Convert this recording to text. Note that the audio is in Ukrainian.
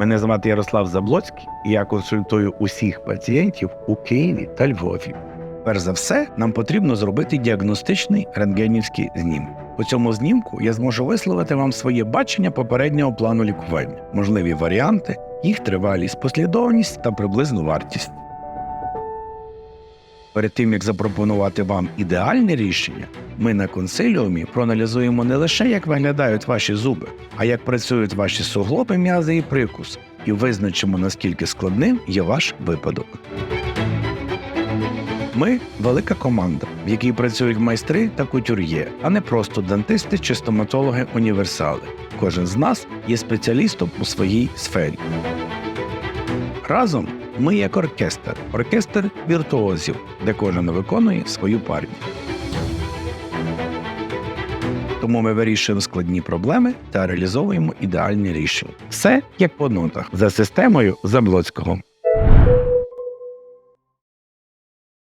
Мене звати Ярослав Заблоцький, і я консультую усіх пацієнтів у Києві та Львові. Перш за все, нам потрібно зробити діагностичний рентгенівський знімок. У цьому знімку я зможу висловити вам своє бачення попереднього плану лікування, можливі варіанти, їх тривалість, послідовність та приблизну вартість. Перед тим як запропонувати вам ідеальне рішення, ми на консиліумі проаналізуємо не лише як виглядають ваші зуби, а як працюють ваші суглоби, м'язи і прикус, і визначимо наскільки складним є ваш випадок. Ми велика команда, в якій працюють майстри та кутюр'є, а не просто дантисти чи стоматологи універсали. Кожен з нас є спеціалістом у своїй сфері. Разом ми як оркестр, оркестр віртуозів, де кожен виконує свою партію. Тому ми вирішуємо складні проблеми та реалізовуємо ідеальні рішення. Все як по нотах за системою Заблоцького.